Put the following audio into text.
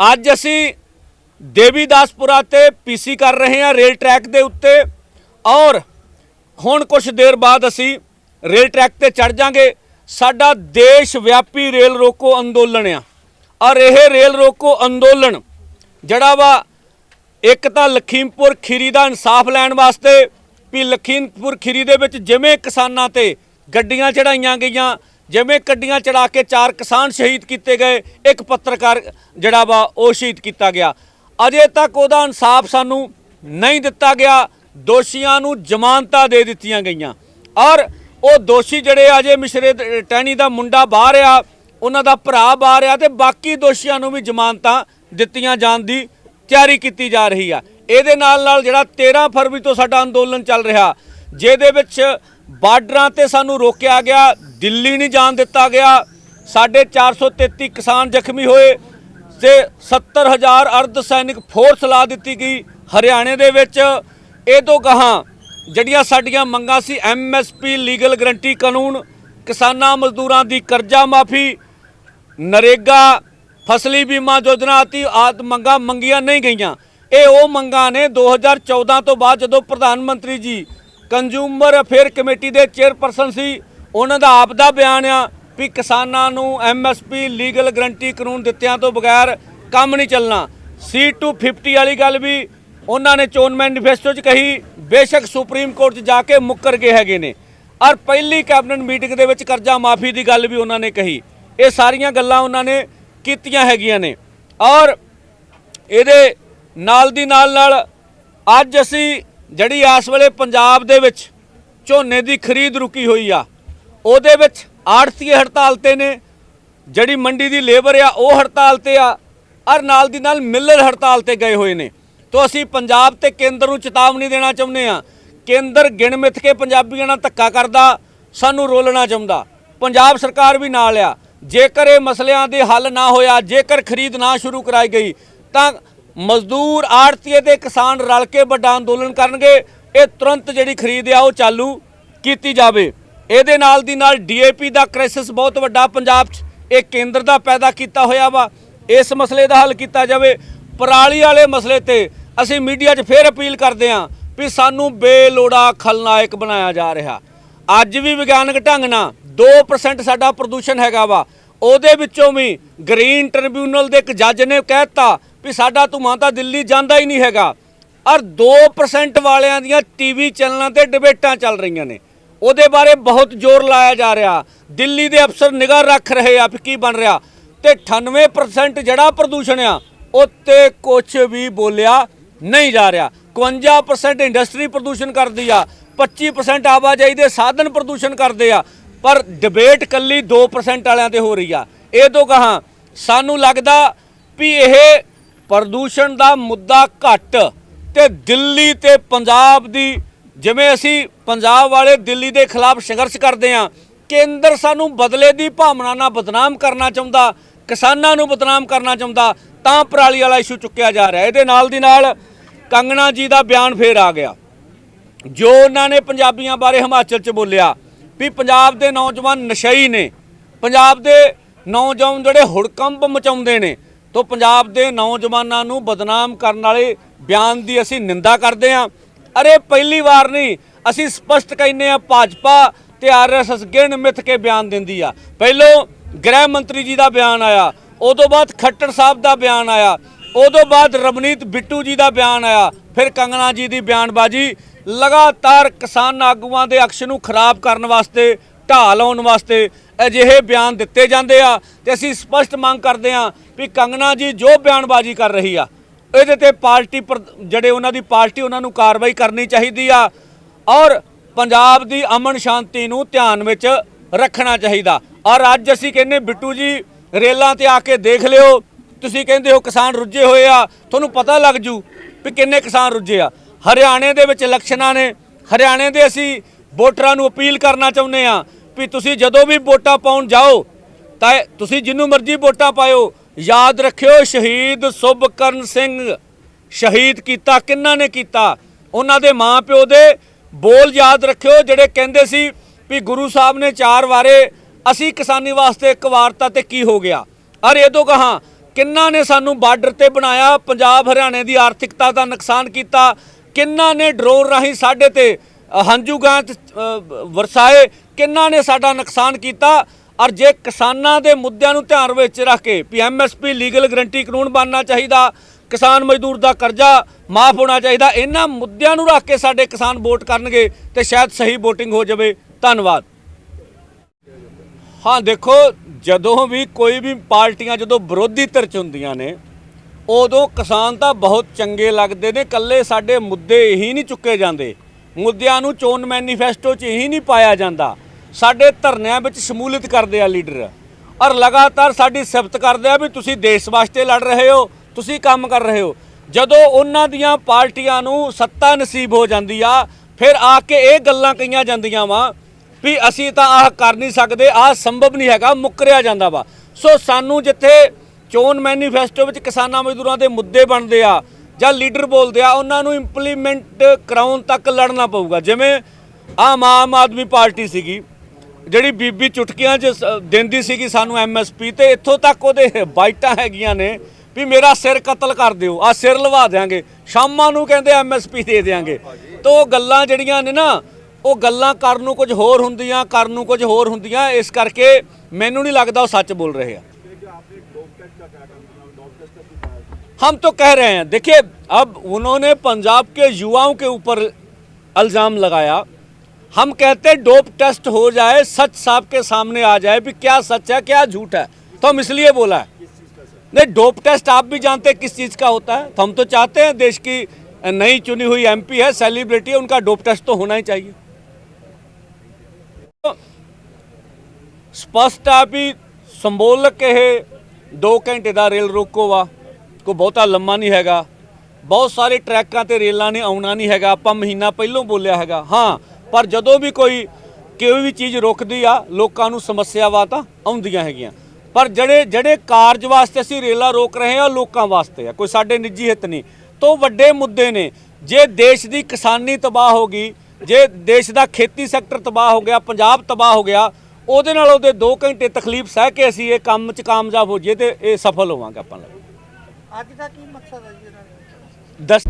ਅੱਜ ਅਸੀਂ ਦੇਵੀਦਾਸਪੁਰਾ ਤੇ ਪੀਸੀ ਕਰ ਰਹੇ ਹਾਂ ਰੇਲ ਟਰੈਕ ਦੇ ਉੱਤੇ ਔਰ ਹੁਣ ਕੁਝ ਦੇਰ ਬਾਅਦ ਅਸੀਂ ਰੇਲ ਟਰੈਕ ਤੇ ਚੜ ਜਾਾਂਗੇ। ਸਾਡਾ ਦੇਸ਼ ਵਿਆਪੀ ਰੇਲ ਰੋਕੋ ਅੰਦੋਲਨ ਆ। ਔਰ ਇਹ ਰੇਲ ਰੋਕੋ ਅੰਦੋਲਨ ਜਿਹੜਾ ਵਾ, ਇੱਕ ਤਾਂ ਲਖੀਮਪੁਰ ਖੀਰੀ ਦਾ ਇਨਸਾਫ ਲੈਣ ਵਾਸਤੇ ਵੀ ਲਖੀਮਪੁਰ ਖੀਰੀ ਦੇ ਵਿੱਚ ਜਿਵੇਂ ਕਿਸਾਨਾਂ ਤੇ ਗੱਡੀਆਂ ਚੜਾਈਆਂ ਗਈਆਂ ਜਿਵੇਂ ਗੱਡੀਆਂ ਚੜਾ ਕੇ ਚਾਰ ਕਿਸਾਨ ਸ਼ਹੀਦ ਕੀਤੇ ਗਏ, ਇੱਕ ਪੱਤਰਕਾਰ ਜਿਹੜਾ ਵਾ ਉਹ ਸ਼ਹੀਦ ਕੀਤਾ ਗਿਆ। ਅਜੇ ਤੱਕ ਉਹਦਾ ਇਨਸਾਫ ਸਾਨੂੰ ਨਹੀਂ ਦਿੱਤਾ ਗਿਆ। ਦੋਸ਼ੀਆਂ ਨੂੰ ਜ਼ਮਾਨਤਾਂ ਦੇ ਦਿੱਤੀਆਂ ਗਈਆਂ। ਔਰ ਉਹ ਦੋਸ਼ੀ ਜਿਹੜੇ ਅਜੇ ਮਿਸ਼ਰੇ ਦ- ਟਹਿਣੀ ਦਾ ਮੁੰਡਾ ਬਾਹਰ ਆ, ਉਹਨਾਂ ਦਾ ਭਰਾ ਬਾਹਰ ਆ ਤੇ ਬਾਕੀ ਦੋਸ਼ੀਆਂ ਨੂੰ ਵੀ ਜ਼ਮਾਨਤਾਂ ਦਿੱਤੀਆਂ ਜਾਣ ਦੀ ਤਿਆਰੀ ਕੀਤੀ ਜਾ ਰਹੀ ਆ। ਇਹਦੇ ਨਾਲ ਨਾਲ ਜਿਹੜਾ 13 ਫਰਵਰੀ ਤੋਂ ਸਾਡਾ ਅੰਦੋਲਨ ਚੱਲ ਰਿਹਾ, ਜਿਹਦੇ ਵਿੱਚ ਬਾਰਡਰਾਂ ਤੇ ਸਾਨੂੰ ਰੋਕਿਆ ਗਿਆ ਦਿੱਲੀ ਨਹੀਂ ਜਾਣ ਦਿੱਤਾ ਗਿਆ। ਸਾਡੇ 433 ਕਿਸਾਨ ਜ਼ਖਮੀ ਹੋਏ ਤੇ 70000 ਅਰਧ ਸੈਨਿਕ ਫੋਰਸ ਲਾ ਦਿੱਤੀ ਗਈ ਹਰਿਆਣੇ ਦੇ ਵਿੱਚ। ਇਹ ਤੋਂ ਗਾਹਾਂ ਜਿਹੜੀਆਂ ਸਾਡੀਆਂ ਮੰਗਾਂ ਸੀ ਐਮਐਸਪੀ ਲੀਗਲ ਗਰੰਟੀ ਕਾਨੂੰਨ, ਕਿਸਾਨਾਂ ਮਜ਼ਦੂਰਾਂ ਦੀ ਕਰਜ਼ਾ ਮਾਫੀ, ਨਰੇਗਾ, ਫਸਲੀ ਬੀਮਾ ਯੋਜਨਾ ਆਤੀ ਆਦ ਮੰਗਾਂ ਮੰਗੀਆਂ ਨਹੀਂ ਗਈਆਂ। ਇਹ ਉਹ ਮੰਗਾਂ ਨੇ 2014 ਤੋਂ ਬਾਅਦ ਜਦੋਂ ਪ੍ਰਧਾਨ ਮੰਤਰੀ ਜੀ ਕੰਜ਼ਿਊਮਰ ਅਫੇਅਰ ਕਮੇਟੀ ਦੇ ਚੇਅਰਪਰਸਨ ਸੀ ਉਹਨਾਂ ਦਾ ਆਪ ਦਾ ਬਿਆਨ ਆ ਵੀ ਕਿਸਾਨਾਂ ਨੂੰ ਐਮਐਸਪੀ ਲੀਗਲ ਗਰੰਟੀ ਕਾਨੂੰਨ ਦਿੱਤਿਆਂ ਤੋਂ ਬਗੈਰ ਕੰਮ ਨਹੀਂ ਚੱਲਣਾ। C250 ਵਾਲੀ ਗੱਲ ਵੀ ਉਹਨਾਂ ਨੇ ਚੋਣ ਮੈਨੀਫੈਸਟੋ 'ਚ ਕਹੀ, ਬੇਸ਼ੱਕ ਸੁਪਰੀਮ ਕੋਰਟ 'ਚ ਜਾ ਕੇ ਮੁੱਕਰ ਗਏ ਹੈਗੇ ਨੇ। ਔਰ ਪਹਿਲੀ ਕੈਬਨਿਟ ਮੀਟਿੰਗ ਦੇ ਵਿੱਚ ਕਰਜ਼ਾ ਮਾਫੀ ਦੀ ਗੱਲ ਵੀ ਉਹਨਾਂ ਨੇ ਕਹੀ। ਇਹ ਸਾਰੀਆਂ ਗੱਲਾਂ ਉਹਨਾਂ ਨੇ ਕੀਤੀਆਂ ਹੈਗੀਆਂ ਨੇ। ਔਰ ਇਹਦੇ ਨਾਲ ਦੀ ਨਾਲ ਨਾਲ ਅੱਜ ਅਸੀਂ ਜਿਹੜੀ ਇਸ ਵੇਲੇ ਪੰਜਾਬ ਦੇ ਵਿੱਚ ਝੋਨੇ ਦੀ ਖਰੀਦ ਰੁਕੀ ਹੋਈ ਆ ਉਹਦੇ ਵਿੱਚ ਆੜਤੀਏ ਹੜਤਾਲ ਤੇ ਨੇ, ਜਿਹੜੀ ਮੰਡੀ ਦੀ ਲੇਬਰ ਆ, ਉਹ ਹੜਤਾਲ ਤੇ ਆ, ਔਰ ਨਾਲ ਦੀ ਨਾਲ ਮਿਲਰ ਹੜਤਾਲ ਤੇ ਗਏ ਹੋਏ ਨੇ। ਤੋਂ ਅਸੀਂ ਪੰਜਾਬ ਤੇ ਕੇਂਦਰ ਨੂੰ ਚੇਤਾਵਨੀ ਦੇਣਾ ਚਾਹੁੰਦੇ ਆ ਕੇਂਦਰ ਗਿਣ ਮਿੱਥ ਕੇ ਪੰਜਾਬੀਆਂ ਨਾਲ ਧੱਕਾ ਕਰਦਾ, ਸਾਨੂੰ ਰੋਲਣਾ ਚਾਹੁੰਦਾ। ਪੰਜਾਬ ਸਰਕਾਰ ਵੀ ਨਾਲ ਆ। ਜੇਕਰ ਇਹ ਮਸਲਿਆਂ ਦੇ ਹੱਲ ਨਾ ਹੋਇਆ, ਜੇਕਰ ਖਰੀਦ ਨਾ ਸ਼ੁਰੂ ਕਰਾਈ ਗਈ, ਤਾਂ ਮਜ਼ਦੂਰ ਆੜਤੀਏ ਤੇ ਕਿਸਾਨ ਰਲ ਕੇ ਵੱਡਾ ਅੰਦੋਲਨ ਕਰਨਗੇ। ਇਹ ਤੁਰੰਤ ਜਿਹੜੀ ਖਰੀਦ ਆ, ਉਹ ਚਾਲੂ ਕੀਤੀ ਜਾਵੇ। ਇਹਦੇ ਨਾਲ ਦੀ ਨਾਲ ਡੀਏਪੀ ਦਾ ਕ੍ਰਾਈਸਿਸ ਬਹੁਤ ਵੱਡਾ ਪੰਜਾਬ 'ਚ ਇਹ ਕੇਂਦਰ ਦਾ ਪੈਦਾ ਕੀਤਾ ਹੋਇਆ ਵਾ। ਇਸ ਮਸਲੇ ਦਾ ਹੱਲ ਕੀਤਾ ਜਾਵੇ। ਪਰਾਲੀ ਵਾਲੇ ਮਸਲੇ ਤੇ ਅਸੀਂ ਮੀਡੀਆ 'ਚ ਫੇਰ ਅਪੀਲ ਕਰਦੇ ਹਾਂ ਵੀ ਸਾਨੂੰ ਬੇਲੋੜਾ ਖਲਨਾਇਕ ਬਣਾਇਆ ਜਾ ਰਿਹਾ। ਅੱਜ ਵੀ ਵਿਗਿਆਨਕ ਢੰਗ ਨਾਲ 2% ਸਾਡਾ ਪ੍ਰਦੂਸ਼ਣ ਹੈਗਾ ਵਾ। ਉਹਦੇ ਵਿੱਚੋਂ ਵੀ ਗ੍ਰੀਨ ਟ੍ਰਿਬਿਊਨਲ ਦੇ ਇੱਕ ਜੱਜ ਨੇ ਕਹਿਤਾ ਵੀ ਸਾਡਾ ਧੂੰਆਂ ਤਾਂ ਦਿੱਲੀ ਜਾਂਦਾ ਹੀ ਨਹੀਂ ਹੈਗਾ। ਔਰ 2% ਵਾਲਿਆਂ ਦੀਆਂ ਟੀਵੀ ਚੈਨਲਾਂ ਤੇ ਡਿਬੇਟਾਂ ਚੱਲ ਰਹੀਆਂ ਨੇ। ਉਹਦੇ ਬਾਰੇ ਬਹੁਤ ਜ਼ੋਰ ਲਾਇਆ ਜਾ ਰਿਹਾ। ਦਿੱਲੀ ਦੇ ਅਫਸਰ ਨਿਗਾਹ ਰੱਖ ਰਹੇ ਆ ਵੀ ਕੀ ਬਣ ਰਿਹਾ। ਤੇ 98% ਜਿਹੜਾ ਪ੍ਰਦੂਸ਼ਣ ਆ, ਉੱਤੇ ਕੁਝ ਵੀ ਬੋਲਿਆ ਨਹੀਂ ਜਾ ਰਿਹਾ। 51% ਇੰਡਸਟਰੀ ਪ੍ਰਦੂਸ਼ਣ ਕਰਦੀ ਆ 25% ਆਵਾਜਾਈ ਦੇ ਸਾਧਨ ਪ੍ਰਦੂਸ਼ਣ ਕਰਦੇ ਆ, ਪਰ ਡਿਬੇਟ ਕੱਲੀ 2% ਵਾਲਿਆਂ ਤੇ ਹੋ ਰਹੀ ਆ। ਇਹ ਤੋਂ ਕਹਾ ਸਾਨੂੰ ਲੱਗਦਾ ਵੀ ਇਹ ਪ੍ਰਦੂਸ਼ਣ ਦਾ ਮੁੱਦਾ ਘੱਟ ਤੇ ਦਿੱਲੀ ਤੇ ਪੰਜਾਬ ਦੀ ਜਿਵੇਂ ਅਸੀਂ ਪੰਜਾਬ ਵਾਲੇ ਦਿੱਲੀ ਦੇ ਖਿਲਾਫ ਸੰਘਰਸ਼ ਕਰਦੇ ਆ ਕੇਂਦਰ ਸਾਨੂੰ ਬਦਲੇ ਦੀ ਭਾਵਨਾ ਨਾਲ ਬਦਨਾਮ ਕਰਨਾ ਚਾਹੁੰਦਾ, ਕਿਸਾਨਾਂ ਨੂੰ ਬਦਨਾਮ ਕਰਨਾ ਚਾਹੁੰਦਾ, ਤਾਂ ਪਰਾਲੀ ਵਾਲਾ ਇਸ਼ੂ ਚੁੱਕਿਆ ਜਾ ਰਿਹਾ। ਇਹਦੇ ਨਾਲ ਦੀ ਨਾਲ ਕੰਗਣਾ ਜੀ ਦਾ ਬਿਆਨ ਫੇਰ ਆ ਗਿਆ। ਜੋ ਉਹਨਾਂ ਨੇ ਪੰਜਾਬੀਆਂ ਬਾਰੇ ਹਿਮਾਚਲ 'ਚ ਬੋਲਿਆ ਵੀ ਪੰਜਾਬ ਦੇ ਨੌਜਵਾਨ ਨਸ਼ਈ ਨੇ, ਪੰਜਾਬ ਦੇ ਨੌਜਵਾਨ ਜਿਹੜੇ ਹੁੜਕੰਪ ਮਚਾਉਂਦੇ ਨੇ, ਤੋਂ ਪੰਜਾਬ ਦੇ ਨੌਜਵਾਨਾਂ ਨੂੰ ਬਦਨਾਮ ਕਰਨ ਵਾਲੇ ਬਿਆਨ ਦੀ ਅਸੀਂ ਨਿੰਦਾ ਕਰਦੇ ਹਾਂ। ਅਰੇ ਪਹਿਲੀ ਵਾਰ ਨਹੀਂ, ਅਸੀਂ ਸਪਸ਼ਟ ਕਹਿੰਨੇ ਆ ਭਾਜਪਾ ਤੇ ਆਰਐਸਐਸ ਗਿਣ ਮਿੱਥ ਕੇ ਬਿਆਨ ਦਿੰਦੀ ਆ। ਪਹਿਲੋਂ ਗ੍ਰਹਿ ਮੰਤਰੀ ਜੀ ਦਾ ਬਿਆਨ ਆਇਆ, ਉਦੋਂ ਬਾਅਦ ਖੱਟਰ ਸਾਹਿਬ ਦਾ ਬਿਆਨ ਆਇਆ, ਉਦੋਂ ਬਾਅਦ ਰਵਨੀਤ ਬਿੱਟੂ ਜੀ ਦਾ ਬਿਆਨ ਆਇਆ, ਫਿਰ ਕੰਗਣਾ ਜੀ ਦੀ ਬਿਆਨਬਾਜ਼ੀ, ਲਗਾਤਾਰ ਕਿਸਾਨ ਆਗੂਆਂ ਦੇ ਅਕਸ਼ ਨੂੰ ਖਰਾਬ ਕਰਨ ਵਾਸਤੇ, ਢਾਹ ਲਾਉਣ ਵਾਸਤੇ ਅਜਿਹੇ ਬਿਆਨ ਦਿੱਤੇ ਜਾਂਦੇ ਆ ਤੇ ਅਸੀਂ ਸਪਸ਼ਟ ਮੰਗ ਕਰਦੇ ਆ ਵੀ ਕੰਗਣਾ ਜੀ ਜੋ ਬਿਆਨਬਾਜ਼ੀ ਕਰ ਰਹੀ ਆ ਇਹਦੇ ਤੇ ਪਾਰਟੀ ਪਰ- ਜਿਹੜੇ ਉਹਨਾਂ ਦੀ ਪਾਰਟੀ ਉਹਨਾਂ ਨੂੰ ਕਾਰਵਾਈ ਕਰਨੀ ਚਾਹੀਦੀ ਆ ਔਰ ਪੰਜਾਬ ਦੀ ਅਮਨ ਸ਼ਾਂਤੀ ਨੂੰ ਧਿਆਨ ਵਿੱਚ ਰੱਖਣਾ ਚਾਹੀਦਾ। ਔਰ ਅੱਜ ਅਸੀਂ ਕਹਿੰਨੇ ਬਿੱਟੂ ਜੀ, ਰੇਲਾਂ ਤੇ ਆ ਕੇ ਦੇਖ ਲਿਓ। ਤੁਸੀਂ ਕਹਿੰਦੇ ਹੋ ਕਿਸਾਨ ਰੁੱਝੇ ਹੋਏ ਆ। ਤੁਹਾਨੂੰ ਪਤਾ ਲੱਗ ਜੂ ਵੀ ਕਿੰਨੇ ਕਿਸਾਨ ਰੁੱਝੇ ਆ। ਹਰਿਆਣੇ ਦੇ ਵਿੱਚ ਇਲੈਕਸ਼ਨਾਂ ਨੇ। ਹਰਿਆਣੇ ਦੇ ਅਸੀਂ ਵੋਟਰਾਂ ਨੂੰ ਅਪੀਲ ਕਰਨਾ ਚਾਹੁੰਦੇ ਆ ਵੀ ਤੁਸੀਂ ਜਦੋਂ ਵੀ ਵੋਟਾਂ ਪਾਉਣ ਜਾਓ, ਤਾਂ ਤੁਸੀਂ ਜਿੰਨੂੰ ਮਰਜ਼ੀ ਵੋਟਾਂ ਪਾਇਓ ਯਾਦ ਰੱਖਿਓ ਸ਼ਹੀਦ ਸੁਭਕਰਨ ਸਿੰਘ। ਸ਼ਹੀਦ ਕੀਤਾ ਕਿੰਨਾ ਨੇ ਕੀਤਾ? ਉਹਨਾਂ ਦੇ ਮਾਂ ਪਿਓ ਦੇ ਬੋਲ ਯਾਦ ਰੱਖਿਓ ਜਿਹੜੇ ਕਹਿੰਦੇ ਸੀ ਵੀ ਗੁਰੂ ਸਾਹਿਬ ਨੇ ਚਾਰ ਵਾਰੇ ਅਸੀਂ ਕਿਸਾਨੀ ਵਾਸਤੇ ਇੱਕ ਵਾਰਤਾ ਤੇ ਕੀ ਹੋ ਗਿਆ? ਅਰ ਇਹ ਤੋਂ ਕਹਾ ਕਿੰਨਾ ਨੇ ਸਾਨੂੰ ਬਾਰਡਰ ਤੇ ਬਣਾਇਆ ਪੰਜਾਬ ਹਰਿਆਣੇ ਦੀ ਆਰਥਿਕਤਾ ਦਾ ਨੁਕਸਾਨ ਕੀਤਾ? ਕਿੰਨਾ ਨੇ ਡਰੋਨ ਰਾਹੀਂ ਸਾਡੇ ਤੇ ਹੰਝੂ ਗਾਂਤ ਅ, ਵਰਸਾਏ? ਕਿੰਨਾ ਨੇ ਸਾਡਾ ਨੁਕਸਾਨ ਕੀਤਾ? ਔਰ ਜੇ ਕਿਸਾਨਾਂ ਦੇ ਮੁੱਦਿਆਂ ਨੂੰ ਧਿਆਨ ਵਿੱਚ ਰੱਖ ਕੇ ਵੀ ਐਮਐਸਪੀ ਲੀਗਲ ਗਰੰਟੀ ਕਾਨੂੰਨ ਬਣਨਾ ਚਾਹੀਦਾ, ਕਿਸਾਨ ਮਜ਼ਦੂਰ ਦਾ ਕਰਜ਼ਾ ਮਾਫ ਹੋਣਾ ਚਾਹੀਦਾ, ਇਹਨਾਂ ਮੁੱਦਿਆਂ ਨੂੰ ਰੱਖ ਕੇ ਸਾਡੇ ਕਿਸਾਨ ਵੋਟ ਕਰਨਗੇ ਤੇ ਸ਼ਾਇਦ ਸਹੀ VOTING ਹੋ ਜਾਵੇ। ਧੰਨਵਾਦ। ਹਾਂ, ਦੇਖੋ, ਜਦੋਂ ਵੀ ਕੋਈ ਵੀ ਪਾਰਟੀਆਂ ਜਦੋਂ ਵਿਰੋਧੀ ਧਿਰ ਚ ਹੁੰਦੀਆਂ ਨੇ, ਉਦੋਂ ਕਿਸਾਨ ਤਾਂ ਬਹੁਤ ਚੰਗੇ ਲੱਗਦੇ ਨੇ ਕੱਲੇ ਸਾਡੇ ਮੁੱਦੇ ਹੀ ਨਹੀਂ ਚੁੱਕੇ ਜਾਂਦੇ। ਮੁੱਦਿਆਂ ਨੂੰ ਚੋਣ ਮੈਨੀਫੈਸਟੋ 'ਚ ਹੀ ਨਹੀਂ ਪਾਇਆ ਜਾਂਦਾ। ਸਾਡੇ ਧਰਨਿਆਂ ਵਿੱਚ ਸ਼ਮੂਲੀਅਤ ਕਰਦੇ ਆ ਲੀਡਰ। ਔਰ ਲਗਾਤਾਰ ਸਾਡੀ ਸਿਫਤ ਕਰਦੇ ਆ ਵੀ ਤੁਸੀਂ ਦੇਸ਼ ਵਾਸਤੇ ਲੜ ਰਹੇ ਹੋ, ਤੁਸੀਂ ਕੰਮ ਕਰ ਰਹੇ ਹੋ। ਜਦੋਂ ਉਹਨਾਂ ਦੀਆਂ ਪਾਰਟੀਆਂ ਨੂੰ ਸੱਤਾ ਨਸੀਬ ਹੋ ਜਾਂਦੀ ਆ, ਫਿਰ ਆ ਕੇ ਇਹ ਗੱਲਾਂ ਕਹੀਆਂ ਜਾਂਦੀਆਂ ਵਾ ਵੀ ਅਸੀਂ ਤਾਂ ਆਹ ਕਰ ਨਹੀਂ ਸਕਦੇ, ਆਹ ਸੰਭਵ ਨਹੀਂ ਹੈਗਾ, ਮੁੱਕਰਿਆ ਜਾਂਦਾ ਵਾ। ਸੋ ਸਾਨੂੰ ਜਿੱਥੇ ਚੋਣ ਮੈਨੀਫੈਸਟੋ ਵਿੱਚ ਕਿਸਾਨਾਂ ਮਜ਼ਦੂਰਾਂ ਦੇ ਮੁੱਦੇ ਬਣਦੇ ਆ ਜਾਂ ਲੀਡਰ ਬੋਲਦੇ ਆ, ਉਹਨਾਂ ਨੂੰ ਇੰਪਲੀਮੈਂਟ ਕਰਾਉਣ ਤੱਕ ਲੜਨਾ ਪਊਗਾ। ਜਿਵੇਂ ਆਮ ਆਮ ਆਦਮੀ ਪਾਰਟੀ ਸੀਗੀ ਜਿਹੜੀ ਬੀਬੀ ਚੁਟਕੀਆਂ 'ਚ ਸ- ਦਿੰਦੀ ਸੀਗੀ ਸਾਨੂੰ ਐਮਐਸਪੀ ਤੇ ਇੱਥੋਂ ਤੱਕ ਉਹਦੇ ਬਾਈਟਾਂ ਹੈਗੀਆਂ ਨੇ ਵੀ ਮੇਰਾ ਸਿਰ ਕਤਲ ਕਰ ਦਿਓ ਆ ਸਿਰ ਲਵਾ ਦਿਆਂਗੇ ਸ਼ਾਮਾਂ ਨੂੰ ਕਹਿੰਦੇ ਐਮਐਸਪੀ ਦੇ ਦਿਆਂਗੇ ਤਾਂ ਉਹ ਗੱਲਾਂ ਜਿਹੜੀਆਂ ਨੇ ਨਾ ਉਹ ਗੱਲਾਂ ਕਰਨ ਨੂੰ ਕੁਝ ਹੋਰ ਹੁੰਦੀਆਂ ਕਰਨ ਨੂੰ ਕੁਝ ਹੋਰ ਹੁੰਦੀਆਂ ਇਸ ਕਰਕੇ ਮੈਨੂੰ नहीं लगता वो सच बोल रहे हैं हम तो कह रहे हैं देखिए अब उन्होंने पंजाब के युवाओं के ऊपर इल्ज़ाम लगाया हम कहते हैं डोप टेस्ट हो जाए सच साफ के सामने आ जाए भी क्या सच है क्या झूठ है तो हम इसलिए बोला है नहीं डोप टेस्ट आप भी जानते हैं किस चीज़ का होता है तो हम तो चाहते हैं देश की नई चुनी हुई एमपी है सेलिब्रिटी है उनका डोप टेस्ट तो होना ही चाहिए तो ਸਪਸ਼ਟ ਆ ਵੀ ਸੰਬੋਲਕ ਇਹ 2 ਘੰਟੇ ਦਾ ਰੇਲ ਰੋਕੋ ਵਾ ਕੋਈ ਬਹੁਤਾ ਲੰਮਾ ਨਹੀਂ ਹੈਗਾ ਬਹੁਤ ਸਾਰੇ ਟਰੈਕਾਂ ਤੇ ਰੇਲਾਂ ਨੇ ਆਉਣਾ ਨਹੀਂ ਹੈਗਾ ਆਪਾਂ ਮਹੀਨਾ ਪਹਿਲਾਂ ਬੋਲਿਆ ਹੈਗਾ ਹਾਂ ਪਰ ਜਦੋਂ ਵੀ ਕੋਈ ਕੋਈ ਵੀ ਚੀਜ਼ ਰੁਕਦੀ ਆ ਲੋਕਾਂ ਨੂੰ ਸਮੱਸਿਆਵਾਂ ਤਾਂ ਆਉਂਦੀਆਂ ਹੈਗੀਆਂ। ਪਰ ਜਿਹੜੇ ਜਿਹੜੇ ਕਾਰਜ ਵਾਸਤੇ ਅਸੀਂ ਰੇਲਾਂ ਰੋਕ ਰਹੇ ਹਾਂ ਉਹ ਲੋਕਾਂ ਵਾਸਤੇ ਆ ਕੋਈ ਸਾਡੇ ਨਿੱਜੀ ਹਿੱਤ ਨਹੀਂ। ਤੋਂ ਵੱਡੇ ਮੁੱਦੇ ਨੇ ਜੇ ਦੇਸ਼ ਦੀ ਕਿਸਾਨੀ ਤਬਾਹ ਹੋ ਗਈ ਜੇ ਦੇਸ਼ ਦਾ ਖੇਤੀ ਸੈਕਟਰ ਤਬਾਹ ਹੋ ਗਿਆ ਪੰਜਾਬ ਤਬਾਹ ਹੋ ਗਿਆ ਉਹਦੇ ਨਾਲ ਉਹਦੇ 2 ਘੰਟੇ ਤਕਲੀਫ ਸਹਿ ਕੇ ਅਸੀਂ ਇਹ ਕੰਮ 'ਚ ਕਾਮਯਾਬ ਹੋ ਜਾਈਏ ਤੇ ਇਹ ਸਫਲ ਹੋਵਾਂਗੇ ਆਪਾਂ। ਲੋਕ ਅੱਜ ਦਾ ਕੀ ਮਕਸਦ ਹੈ ਜੀ ਇਹਨਾਂ ਦਾ? ਦਸ